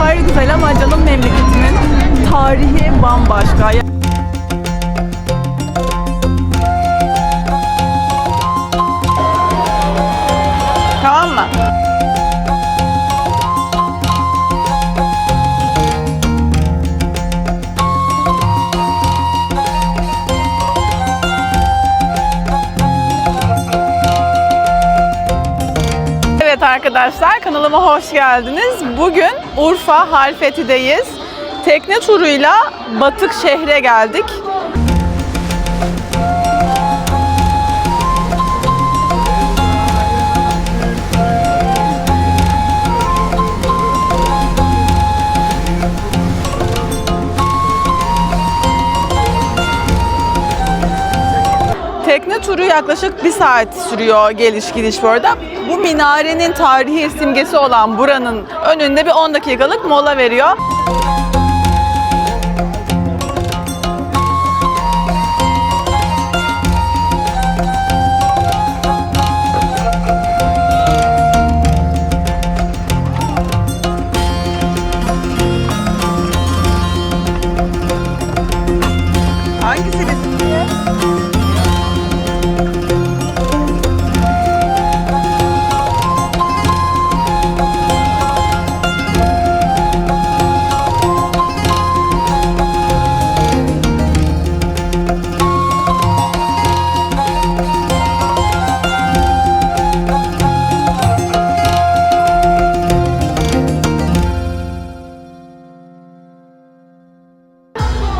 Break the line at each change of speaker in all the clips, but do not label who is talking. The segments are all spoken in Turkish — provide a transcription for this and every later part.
ayrı güzel ama canım memleketimin tarihi bambaşka. Arkadaşlar kanalıma hoş geldiniz. Bugün Urfa Halfeti'deyiz. Tekne turuyla Batık şehre geldik. Tekne turu yaklaşık bir saat sürüyor geliş gidiş bu arada. Bu minarenin tarihi simgesi olan buranın önünde bir 10 dakikalık mola veriyor.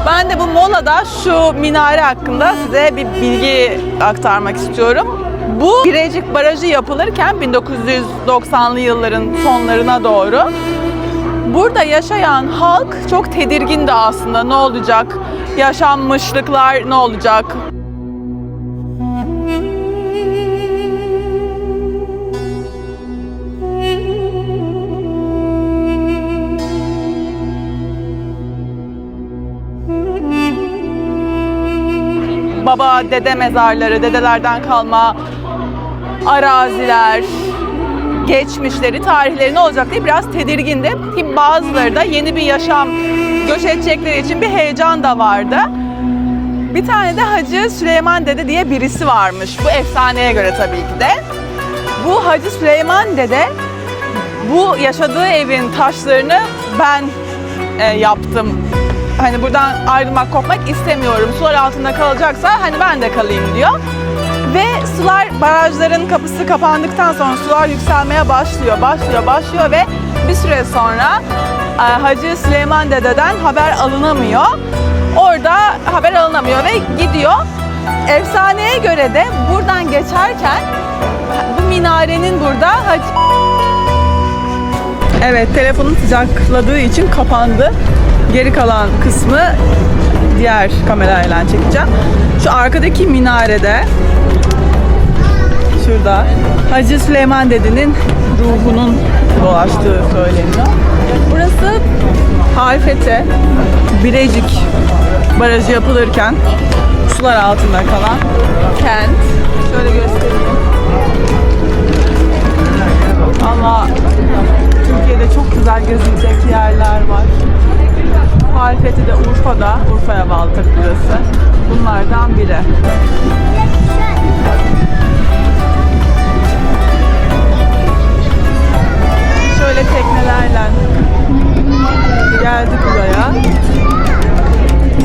Ben de bu molada şu minare hakkında size bir bilgi aktarmak istiyorum. Bu Birecik Barajı yapılırken 1990'lı yılların sonlarına doğru burada yaşayan halk çok tedirgindi aslında. Ne olacak, yaşanmışlıklar ne olacak, baba dede mezarları, dedelerden kalma araziler, geçmişleri, tarihleri ne olacak diye biraz tedirgindi. Ki bazıları da yeni bir yaşam göç edecekleri için bir heyecan da vardı. Bir tane de Hacı Süleyman Dede diye birisi varmış. Bu efsaneye göre tabii ki de. Bu Hacı Süleyman Dede bu yaşadığı evin taşlarını ben e, yaptım. Hani buradan ayrılmak, kopmak istemiyorum. Sular altında kalacaksa hani ben de kalayım diyor. Ve sular barajların kapısı kapandıktan sonra sular yükselmeye başlıyor, başlıyor, başlıyor ve bir süre sonra e, Hacı Süleyman Dede'den haber alınamıyor. Orada haber alınamıyor ve gidiyor. Efsaneye göre de buradan geçerken bu minarenin burada Hacı Evet, telefonum sıcakladığı için kapandı. Geri kalan kısmı diğer kamerayla çekeceğim. Şu arkadaki minarede şurada Hacı Süleyman Dede'nin ruhunun dolaştığı söyleniyor. Burası Halfete, Birecik barajı yapılırken sular altında kalan kent. Şöyle göstereyim. Ama Türkiye'de çok güzel gezilecek yerler Urfa'da, Urfa'ya tabii burası. Bunlardan biri. Şöyle teknelerle geldik buraya.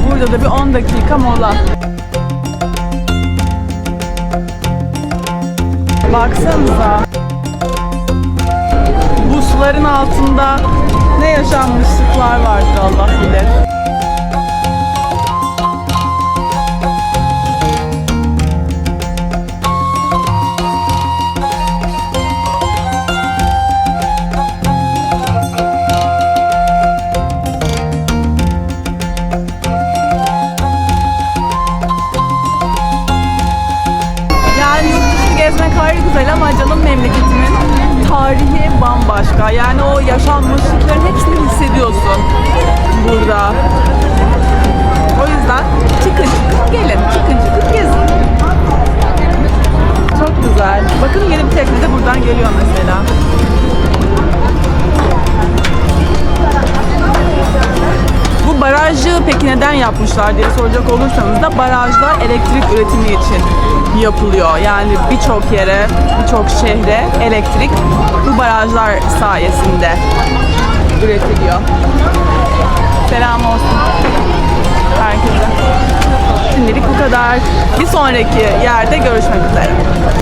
Burada da bir 10 dakika mola. Baksanıza. Bu suların altında ne yaşanmışlıklar vardır Allah bilir. Güzel ama canım memleketimin tarihi bambaşka. Yani o yaşanmışlıkların hepsini hissediyorsun burada. O yüzden çıkın çıkın gelin, çıkın çıkın barajı peki neden yapmışlar diye soracak olursanız da barajlar elektrik üretimi için yapılıyor. Yani birçok yere, birçok şehre elektrik bu barajlar sayesinde üretiliyor. Selam olsun herkese. Şimdilik bu kadar. Bir sonraki yerde görüşmek üzere.